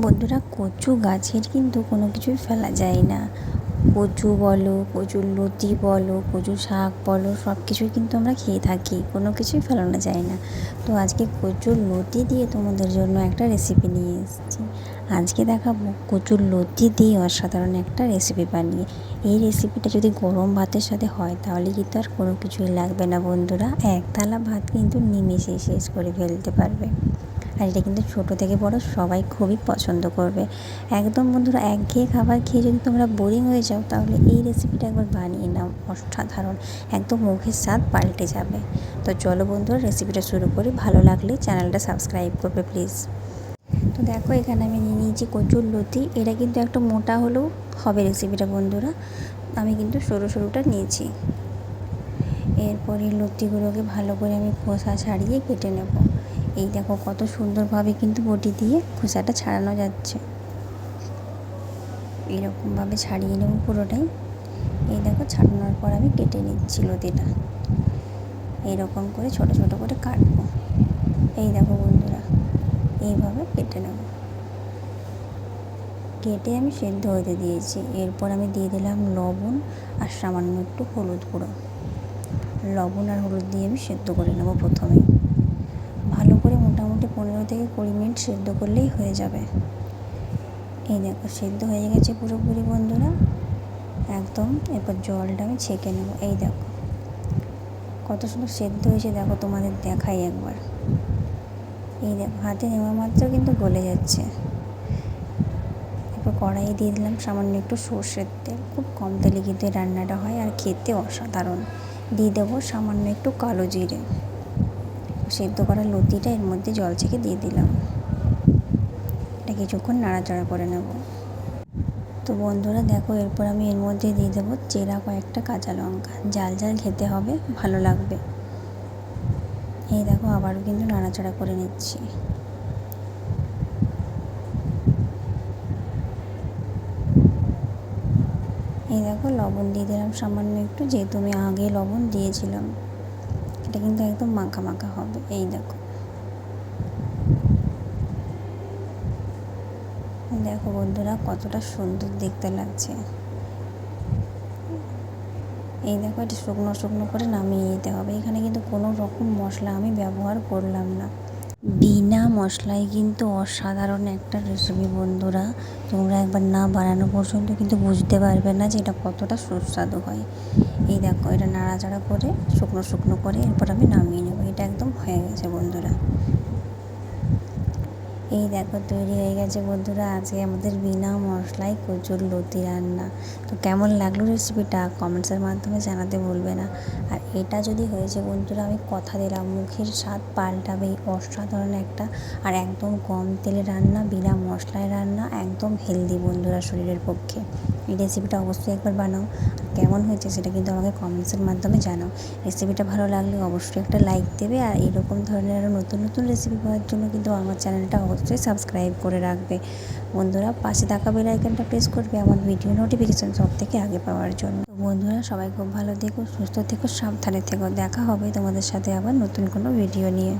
বন্ধুরা, কচু গাছের কিন্তু কোনো কিছুই ফেলা যায় না। কচু বলো কচুর লতি বলো, কচু শাক বলো, সব কিছুই কিন্তু আমরা খেয়ে থাকি, কোনো কিছুই ফেলানো যায় না। তো আজকে কচুর লতি দিয়ে তোমাদের জন্য একটা রেসিপি নিয়ে এসেছি। আজকে দেখাবো কচুর লতি দিয়ে অসাধারণ একটা রেসিপি বানিয়ে। এই রেসিপিটা যদি গরম ভাতের সাথে হয়, তাহলে কিন্তু আর কোনো কিছুই লাগবে না বন্ধুরা। এক থালা ভাত কিন্তু নিমেষে শেষ করে ফেলতে পারবে। আর এটা কিন্তু ছোটো থেকে বড় সবাই খুবই পছন্দ করবে। একদম বন্ধুরা, একঘেয়ে খাবার খেয়ে যদি তোমরা বোরিং হয়ে যাও, তাহলে এই রেসিপিটা একবার বানিয়ে নাও। অসাধারণ। একদম মুখের স্বাদ পাল্টে যাবে। তো চলো বন্ধুরা রেসিপিটা শুরু করি। ভালো লাগলে চ্যানেলটা সাবস্ক্রাইব করবে প্লিজ তো দেখো, এখানে আমি নিয়ে নিয়েছি কচুর লতি। এটা কিন্তু একটু মোটা হলেও হবে রেসিপিটা বন্ধুরা। আমি কিন্তু সরু সরুটা নিয়েছি। এরপরে লতিগুলোকে ভালো করে আমি খোসা ছাড়িয়ে কেটে নেব। এই দেখো কত সুন্দরভাবে কিন্তু বটি দিয়ে খোসাটা ছাড়ানো যাচ্ছে। এইরকমভাবে ছাড়িয়ে নেব পুরোটাই। এই দেখো ছাড়ানোর পর আমি কেটে নিচ্ছি লতিটা এইরকম করে ছোট ছোট করে কাটবো। এই দেখো বন্ধুরা, এইভাবে কেটে নেব। কেটে আমি সেদ্ধ হতে দিয়েছি। এরপর আমি দিয়ে দিলাম লবণ আর সামান্য একটু হলুদ গুঁড়ো। লবণ আর হলুদ দিয়ে আমি সেদ্ধ করে নেব প্রথমেই পনেরো থেকে কুড়ি মিনিট সেদ্ধ করলেই হয়ে যাবে। এই দেখো, সেদ্ধ হয়ে গেছে পুরোপুরি বন্ধুরা। একদম, এরপর জলটা আমি ছেঁকে নেব। এই দেখো, কত সুন্দর সেদ্ধ হয়েছে, দেখো তোমাদের দেখাই একবার। এই দেখো, হাতে নেওয়া মাত্র কিন্তু গলে যাচ্ছে। এরপর কড়াইয়ে দিয়ে দিলাম সামান্য একটু সর্ষের তেল। খুব কম তেলে কিন্তু এই রান্নাটা হয়, আর খেতে অসাধারণ। দিয়ে দেবো সামান্য একটু কালো জিরে। সেদ্ধ করা লতিটা এর মধ্যে জল ছেঁকে দিয়ে দিলাম। এটা কিছুক্ষণ নাড়াচাড়া করে নেব। তো বন্ধুরা দেখো, এরপর আমি এর মধ্যে দিয়ে দেবো চেরা কয়েকটা কাঁচা লঙ্কা। জাল জাল খেতে হবে, ভালো লাগবে। এই দেখো, আবারও কিন্তু নাড়াচাড়া করে নিচ্ছি। এই দেখো, লবণ দিয়ে দিলাম সামান্য একটু, যেহেতু আমি আগে লবণ দিয়েছিলাম। এটা কিন্তু একদম মাখা মাখা হবে। এই দেখো। দেখো বন্ধুরা, কতটা সুন্দর দেখতে লাগছে। এই দেখো, এটা শুকনো শুকনো করে নামিয়ে নিতে হবে। এখানে কিন্তু কোনো রকম মশলা আমি ব্যবহার করলাম না। বিনা মশলায় কিন্তু অসাধারণ একটা রেসিপি বন্ধুরা। তোমরা একবার না বানানো পর্যন্ত কিন্তু বুঝতে পারবে না যে এটা কতটা সুস্বাদু হয়। এই দেখো, এটা নাড়াচাড়া করে, শুকনো শুকনো করে এরপর আমি নামিয়ে নেব। এটা একদম হয়ে গেছে বন্ধুরা। এই দেখো, তৈরি হয়ে গেছে বন্ধুরা। আজকে আমাদের বিনা মশলায় কচুর লতি রান্না। তো কেমন লাগল রেসিপিটা কমেন্টসের মাধ্যমে জানাতে ভুলবে না। এটা যদি হয়েছে বন্ধুরা, আমি কথা দিলাম। মুখের স্বাদ পাল্টাবে অসাধারণ একটা আর একদম কম তেলে রান্না, বিনা মশলায় রান্না, একদম হেলদি বন্ধুরা শরীরের পক্ষে। এই রেসিপিটা অবশ্যই একবার বানাও। কেমন হয়েছে সেটা কিন্তু আমাকে কমেন্টসের মাধ্যমে জানাও। রেসিপিটা ভালো লাগলে অবশ্যই একটা লাইক দেবে আর এরকম ধরনের আরও নতুন নতুন রেসিপি পাওয়ার জন্য কিন্তু আমার চ্যানেলটা অবশ্যই সাবস্ক্রাইব করে রাখবে। বন্ধুরা, পাশে থাকা বেল আইকনটা প্রেস করবে আমার ভিডিও নোটিফিকেশান সব থেকে আগে পাওয়ার জন্য। বন্ধুরা, সবাই খুব ভালো থেকো, সুস্থ থেকো, সাবধানে থেকো। দেখা হবে তোমাদের সাথে আবার নতুন কোনো ভিডিও নিয়ে।